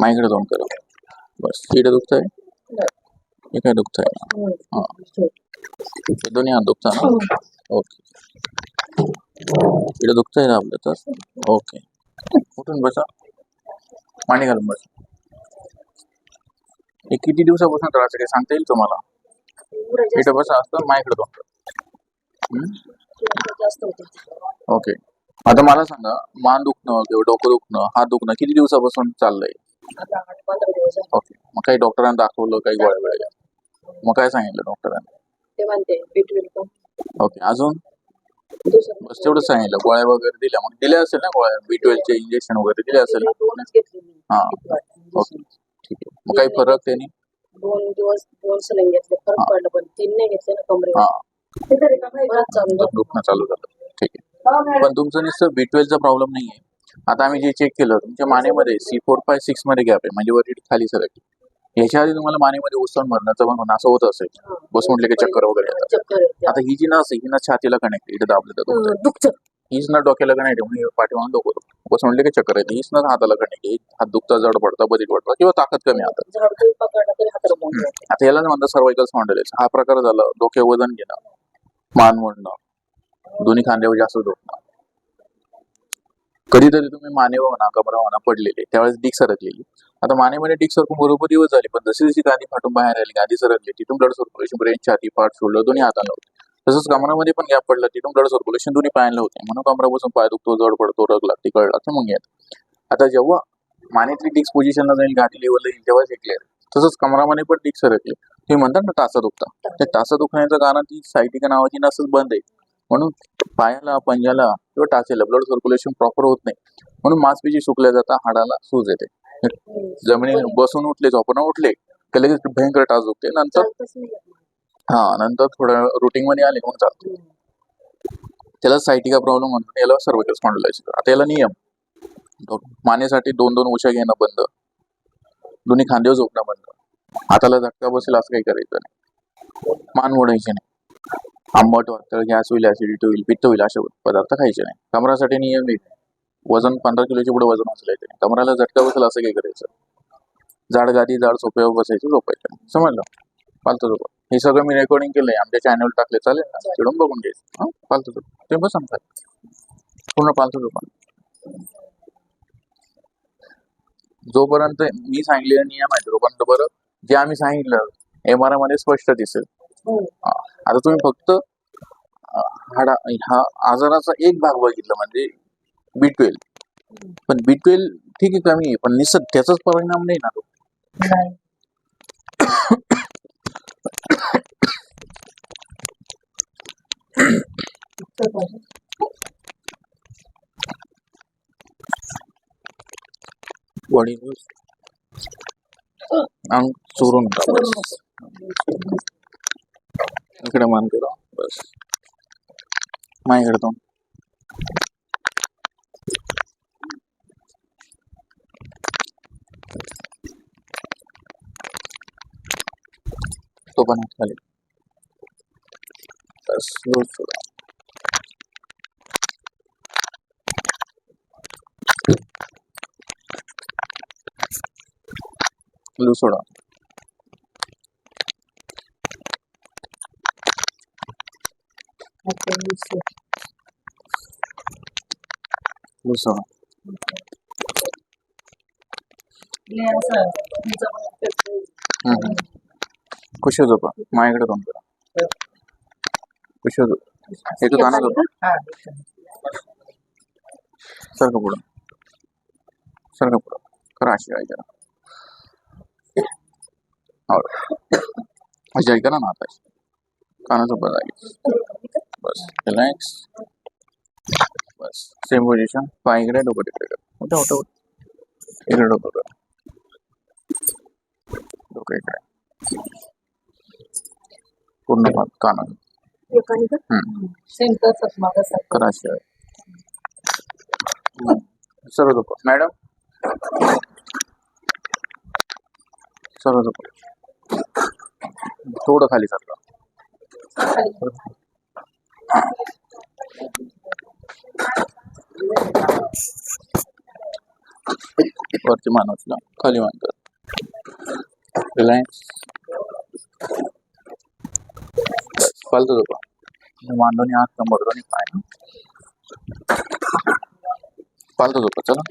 माझ्याकडे जाऊन करा. बस इकडे दुखतंय? हे काय दुखतंय. हा. हे दोन्ही हात दुखता ना? ओके. इकडे दुखतंय ना आपलं तर? ओके. उठून बसा. मांडी घालून बसा. हे किती दिवसापासून त्रास आहे सांगता येईल तुम्हाला? इथं बसा असतं माझ्याकडे दोन ओके. आता मला सांगा मान दुखणं किंवा डोकं दुखणं हात दुखणं किती दिवसापासून चाललंय? आता आठ पंधरा दिवस. झाले. ओके. मग काही डॉक्टरांना दाखवलं काही गोळ्या वेळेला मग काय सांगितलं डॉक्टरांनी? ते म्हणते बिटवीन पण ओके. अजून? दुसरं बस तेवढं सांगितलं. गोळ्या वगैरे दिल्या. मग दिल्या असेल ना गोळ्या? बी चे इंजेक्शन वगैरे दिले असेल? ना दोनच घेतले मी. हा. ओके. ठीक आहे. मग काही फरक त्यांनी? दोन दिवस दोन सलंग घेतले. फरक. पडलं पण तीन नाही घेतले ना कमरेवर हा. परत चालू झालं. दुखणं चालू झालं. ठीक आहे. पण तुमचं नुसतं बी चा प्रॉब्लेम नाही आहे आता आम्ही जे चेक केलं तुमच्या मानेमध्ये सी फोर फाय सिक्समध्ये गॅप आहे म्हणजे वरती खाली सरकली याच्या आधी तुम्हाला मानेमध्ये उसण मरण्याचं पण असं होत असेल. बस म्हटलं की चक्कर वगैरे येतात. आता ही जी नस आहे ही नस छातीला कनेक्ट इथे दाबलं जातं हं, हीच ना डोक्याला कनेक्ट म्हणून पाठीमागून डोकं बस म्हटलं की चक्कर येते. हीच ना हाताला कनेक्ट हात दुखता जड पडता बरीच पडता किंवा ताकद कमी आता. तरी तरी. आता याला म्हणतात सर्वायकल स्पॉन्डिलायसिस हा प्रकार झाला डोक्यावर वजन घेणं मान मोडणं. दोन्ही खांद्यावर जास्त झोपणार कधीतरी तुम्ही माने म्हणा कमरा म्हणा पडलेले त्यावेळेस डिक सरकलेली. आता मानेमध्ये डिक सरकून बरोबर दिवस झाले पण जशी जशी गादी फाटून बाहेर आली गादी सरकली तिथून ब्लड सर्क्युलेशन ब्रेन छाती पाठ सोडलं दोन्ही हाताला होते. तसंच कमरामध्ये पण गॅप पडला तिथून ब्लड सर्क्युलेशन दोन्ही पायाला होते. म्हणून कमरापासून पाय दुखतो जड पडतो रग लागते कळ लागते मग येत. आता जेव्हा मानेतली डिक्स पोझिशनला जाईल गादी लेवलला येईल तेव्हाच हे क्लिअर तसंच कमरामध्ये पण डिक सरकले. तुम्ही म्हणतात ना तासा दुखता त्या तासा दुखण्याचं कारण ती सायटिका नावाची नसच बंद आहे. म्हणून पायाला पंजाला किंवा टाचेला ब्लड सर्क्युलेशन प्रॉपर होत नाही. म्हणून मांसपेशी सुकल्या जाता हाडाला सूज येते. जमिनी बसून उठले झोपून उठले की लगेच भयंकर टाच दुखते. नंतर हा नंतर थोड्या रुटीन मध्ये आले मग चालतो. त्याला सायटिका प्रॉब्लेम म्हणतो याला सर्वाइकल स्पॉन्डिलायसिस आता याला नियम. मानेसाठी दोन दोन उशा घेणं बंद. दोन्ही खांद्यावर झोपणं बंद. हाताला धक्का बसेल असं काही करायचं नाही. मान मोडायची नाही. आंबट वाटतं गॅस होईल ऍसिडिटी होईल पित्त होईल असे पदार्थ खायचे नाही. कमरासाठी नियम आहे वजन पंधरा किलोच्या पुढे वजन उचलायचं नाही कमराला झटका बसेल असं काही करायचं. जाड गादी जाड सोप्यावर बसायचं झोपायचं नाही. समजलं? फालतू झोपा. हे सगळं मी रेकॉर्डिंग केलंय. आमच्या चॅनल टाकले चालेल ना? तिकडून बघून घ्यायचं हा? फालतू झोप. ते बस सांगतात पूर्ण फालतू झोपा. जोपर्यंत मी सांगितलेलं नियम आहे तोपर्यंत बरं. जे आम्ही सांगितलं एम आरमध्ये स्पष्ट दिसेल. हा. आता तुम्ही फक्त हाडा हा आजाराचा एक भाग बघितला म्हणजे बी ट्वेल्व पण बी ट्वेल्व ठीक आहे कमी आहे पण निसत त्याचाच परिणाम नाही ना तो. अंग चोरून इकडे मान करा. बस. माझ्याकडे तो तो पण हात खाली. बस सोडा. लूज सोडा आता दिसतं. लूज सोडा हे असं तुमचं पण पेट- हम्म. खुशी झोपा माझ्याकडे दोन करा खुशी झोप एक गाणं झोपा हा. सारखं पुढं सारखं पुढं सेम पोझिशन पाय इकडे डोकं तिकडे इकडे डोकं कर. डोकं इकडे. पूर्ण काना. करा सर्व झोपा. मॅडम? सर्व झोपा. थोडं खाली सरका खाली. वरती मान उचला खाली मान कर रिलॅक्स फालतू झोपा मांडून हात कंबरतो आणि पाय ना. फालतू झोपा चला.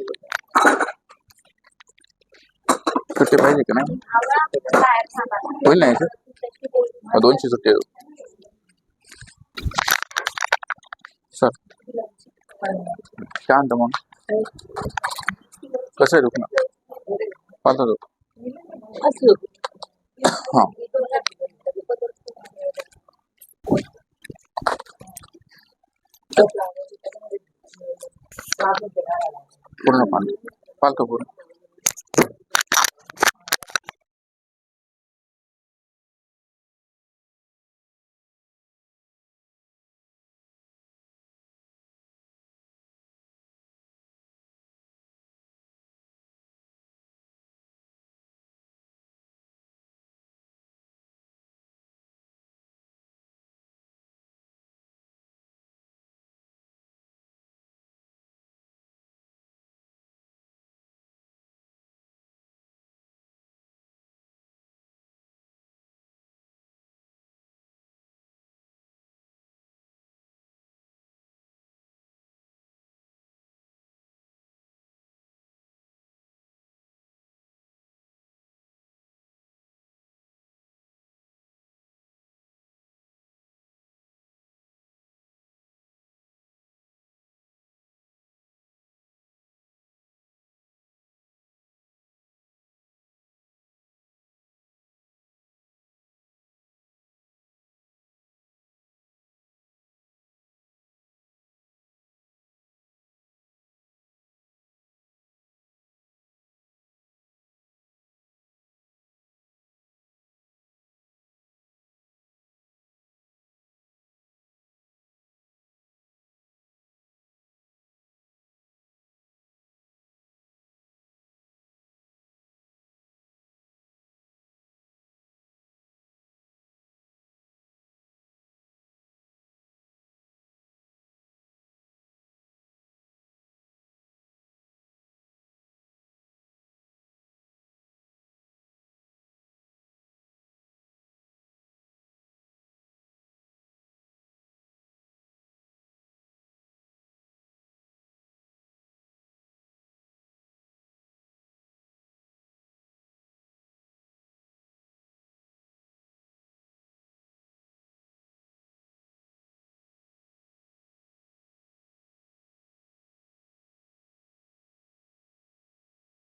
सुट्टी पाहिजे का नाही? होईल नाही दोनशे सुट्टी शांत मग कसं आहे दुखणं फालतू झोप हां पूर्ण पाणी फालतू पूर्ण